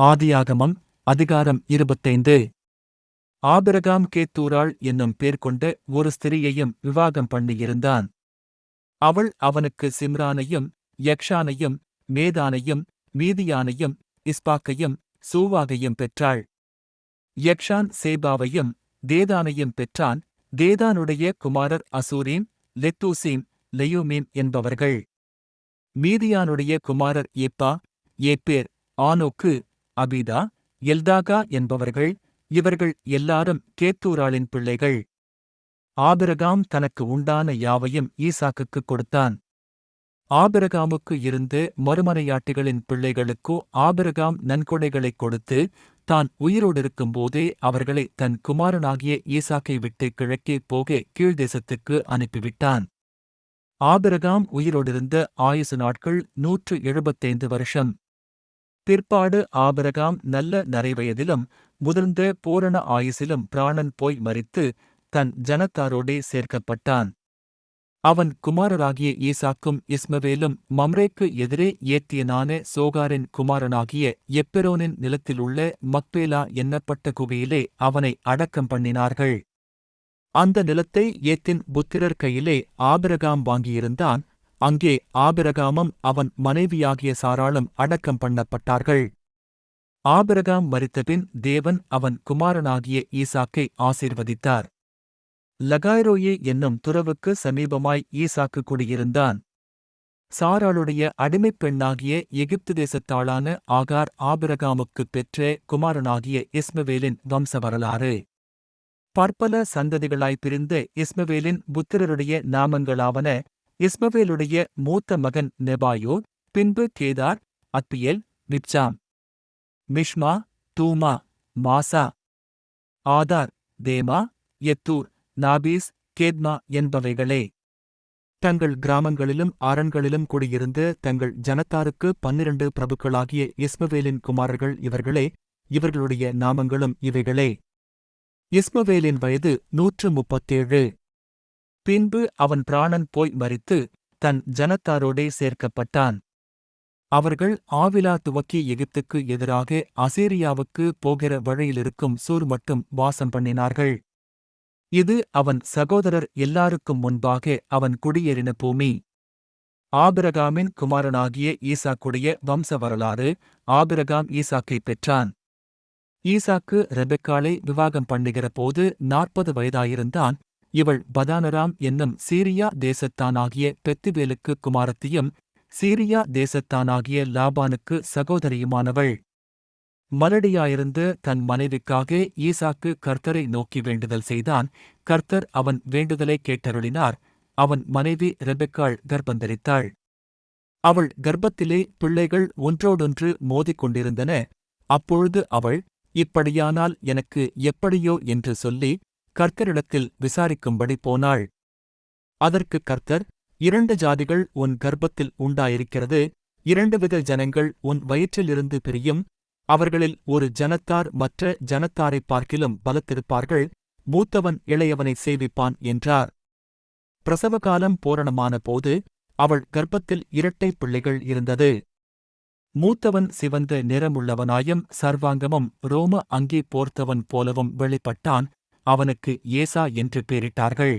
ஆதியாகமம் அதிகாரம் இருபத்தைந்து. ஆபிரகாம் கேத்தூராள் என்னும் பேர் கொண்ட ஒரு ஸ்திரியையும் விவாகம் பண்ணியிருந்தான். அவள் அவனுக்கு சிம்ரானையும் யக்ஷானையும் மேதானையும் மீதியானையும் இஸ்பாக்கையும் சூவாகையும் பெற்றாள். யக்ஷான் சேபாவையும் தேதானையும் பெற்றான். தேதானுடைய குமாரர் அசூரீம் லெத்தூசீம் லெயூமீம் என்பவர்கள். மீதியானுடைய குமாரர் எப்பா ஏப்பேர் ஆனோக்கு அபிதா எல்தாகா என்பவர்கள் இவர்கள் எல்லாரும் கேத்தூராளின் பிள்ளைகள். ஆபிரகாம் தனக்கு உண்டான யாவையும் ஈசாக்குக்கு கொடுத்தான். ஆபிரகாமுக்கு இருந்து மறுமனையாட்டிகளின் பிள்ளைகளுக்கோ ஆபிரகாம் நன்கொடைகளைக் கொடுத்து தான் உயிரோடிருக்கும்போதே அவர்களை தன் குமாரனாகிய ஈசாக்கை விட்டு கிழக்கே போக கீழ்தேசத்துக்கு அனுப்பிவிட்டான். ஆபிரகாம் உயிரோடிருந்த ஆயுசு நாட்கள் நூற்று எழுபத்தைந்து வருஷம். பிற்பாடு ஆபிரகாம் நல்ல நரைவயதிலும் முதிர்ந்த பூரண ஆயுசிலும் பிராணன் போய் மறித்து தன் ஜனத்தாரோடே சேர்க்கப்பட்டான். அவன் குமாரராகிய ஈசாக்கும் இஸ்மவேலும் மம்ரேக்கு எதிரே ஏத்தியனான சோகாரின் குமாரனாகிய எப்பெரோனின் நிலத்திலுள்ள மக்பேலா என்னப்பட்ட குகையிலே அவனை அடக்கம் பண்ணினார்கள். அந்த நிலத்தை ஏத்தின் புத்திரர் கையிலே ஆபிரகாம் வாங்கியிருந்தான். அங்கே ஆபிரகாமும் அவன் மனைவியாகிய சாராளும் அடக்கம் பண்ணப்பட்டார்கள். ஆபிரகாம் மரித்தபின் தேவன் அவன் குமாரனாகிய ஈசாக்கை ஆசீர்வதித்தார். லகாய்ரோயே என்னும் துறவுக்கு சமீபமாய் ஈசாக்கு குடியிருந்தான். சாராளுடைய அடிமைப் பெண்ணாகிய எகிப்து தேசத்தாளான ஆகார் ஆபிரகாமுக்குப் பெற்ற குமாரனாகிய இஸ்மவேலின் வம்ச வரலாறு பற்பல சந்ததிகளாய் பிரிந்த இஸ்மவேலின் புத்திரருடைய நாமங்களாவன இஸ்மவேலுடைய மூத்த மகன் நெபாயோ பின்பு கேதார் அத்பியல் மிப்சாம் மிஷ்மா தூமா மாசா ஆதார் தேமா எத்தூர் நாபீஸ் கேத்மா என்பவைகளே. தங்கள் கிராமங்களிலும் அரண்களிலும் குடியிருந்து தங்கள் ஜனத்தாருக்கு பன்னிரண்டு பிரபுக்களாகிய இஸ்மவேலின் குமாரர்கள் இவர்களே இவர்களுடைய நாமங்களும் இவைகளே. இஸ்மவேலின் வயது நூற்று முப்பத்தேழு. பின்பு அவன் பிராணன் போய் மறித்து தன் ஜனத்தாரோடே சேர்க்கப்பட்டான். அவர்கள் ஆவிலா துவக்கி எகிப்துக்கு எதிராக அசேரியாவுக்கு போகிற வழியிலிருக்கும் சூர் மட்டும் வாசம் பண்ணினார்கள். இது அவன் சகோதரர் எல்லாருக்கும் முன்பாக அவன் குடியேறின பூமி. ஆபிரகாமின் குமாரனாகிய ஈசாக்குடைய வம்ச வரலாறு ஆபிரகாம் ஈசாக்கை பெற்றான். ஈசாக்கு ரெபெக்காலை விவாகம் பண்ணுகிற போது நாற்பது வயதாயிருந்தான் இவள் பதானராம் என்னும் சீரியா தேசத்தானாகிய பெத்துவேலுக்கு குமாரத்தியும் சீரியா தேசத்தானாகிய லாபானுக்கு சகோதரியுமானவள். மலடியாயிருந்து தன் மனைவிக்காக ஈசாக்கு கர்த்தரை நோக்கி வேண்டுதல் செய்தான். கர்த்தர் அவன் வேண்டுதலை கேட்டருளினார். அவன் மனைவி ரெபெக்காள் கர்ப்பந்தரித்தாள். அவள் கர்ப்பத்திலே பிள்ளைகள் ஒன்றோடொன்று மோதிக்கொண்டிருந்தன. அப்பொழுது அவள் இப்படியானால் எனக்கு எப்படியோ? என்று சொல்லி கர்த்தரிடத்தில் விசாரிக்கும்படி போனாள். அதற்கு கர்த்தர் இரண்டு ஜாதிகள் உன் கர்ப்பத்தில் உண்டாயிருக்கிறது. இரண்டு வித ஜனங்கள் உன் வயிற்றிலிருந்து பிரியும். அவர்களில் ஒரு ஜனத்தார் மற்ற ஜனத்தாரைப் பார்க்கிலும் பலத்திருப்பார்கள். மூத்தவன் இளையவனை சேவிப்பான் என்றார். பிரசவகாலம் பூரணமான போது அவள் கர்ப்பத்தில் இரட்டை பிள்ளைகள் இருந்தது. மூத்தவன் சிவந்த நிறமுள்ளவனாயும் சர்வாங்கமும் ரோம அங்கி போர்த்தவன் போலவும் வெளிப்பட்டான். அவனுக்கு ஏசா என்று பெயரிட்டார்கள்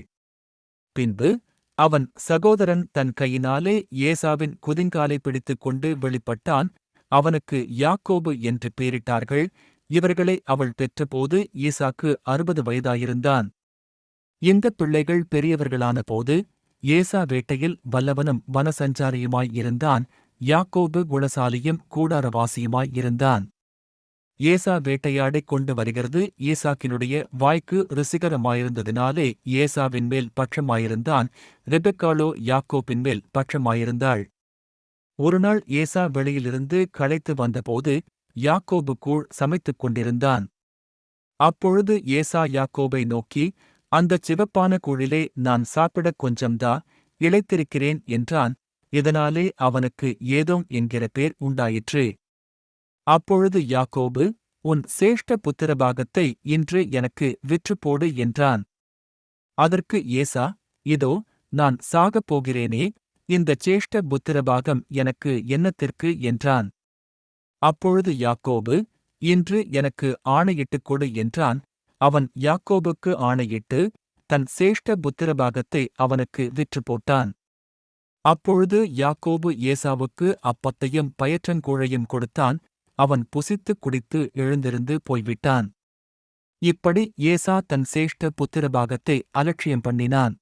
பின்பு அவன் சகோதரன் தன் கையினாலே ஏசாவின் குதிங்காலை பிடித்துக் கொண்டு வெளிப்பட்டான். அவனுக்கு யாக்கோபு என்று பெயரிட்டார்கள் இவர்களை அவள் பெற்றபோது ஈசாக்கு அறுபது வயதாயிருந்தான். இந்த பிள்ளைகள் பெரியவர்களான போது ஏசா வேட்டையில் வல்லவனும் வனசஞ்சாரியுமாய் இருந்தான். யாக்கோபு குணசாலியும் கூடாரவாசியுமாய் இருந்தான். ஏசா வேட்டையாடிக் கொண்டு வருகிறது. ஈசாக்கினுடைய வாய்க்கு ருசிகரமாயிருந்ததினாலே ஏசாவின் மேல் பட்சமாயிருந்தான். ரெபெக்காலோ யாக்கோப்பின் மேல் பட்சமாயிருந்தாள். ஒருநாள் ஏசா வெளியிலிருந்து களைத்து வந்தபோது யாக்கோபு கூழ் சமைத்துக் கொண்டிருந்தான். அப்பொழுது ஏசா யாக்கோபை நோக்கி அந்தச் சிவப்பான கூழிலே நான் சாப்பிடக் கொஞ்சம்தா இளைத்திருக்கிறேன் என்றான். இதனாலே அவனுக்கு ஏதோம் என்கிற பேர் உண்டாயிற்று. அப்பொழுது யாக்கோபு உன் சேஷ்ட புத்திரபாகத்தை இன்று எனக்கு விற்றுப்போடு என்றான். அதற்கு ஏசா இதோ நான் சாகப் போகிறேனே இந்த சேஷ்ட புத்திரபாகம் எனக்கு என்னத்திற்கு? என்றான். அப்பொழுது யாக்கோபு இன்று எனக்கு ஆணையிட்டுக் கொடு என்றான். அவன் யாக்கோபுக்கு ஆணையிட்டு தன் சேஷ்ட புத்திரபாகத்தை அவனுக்கு விற்று போட்டான் அப்பொழுது யாக்கோபு ஏசாவுக்கு அப்பத்தையும் பயற்றங்கூழையும் கொடுத்தான். அவன் புசித்துக் குடித்து எழுந்திருந்து போய்விட்டான். இப்படி ஏசா தன் சேஷ்ட புத்திரபாகத்தை அலட்சியம் பண்ணினான்.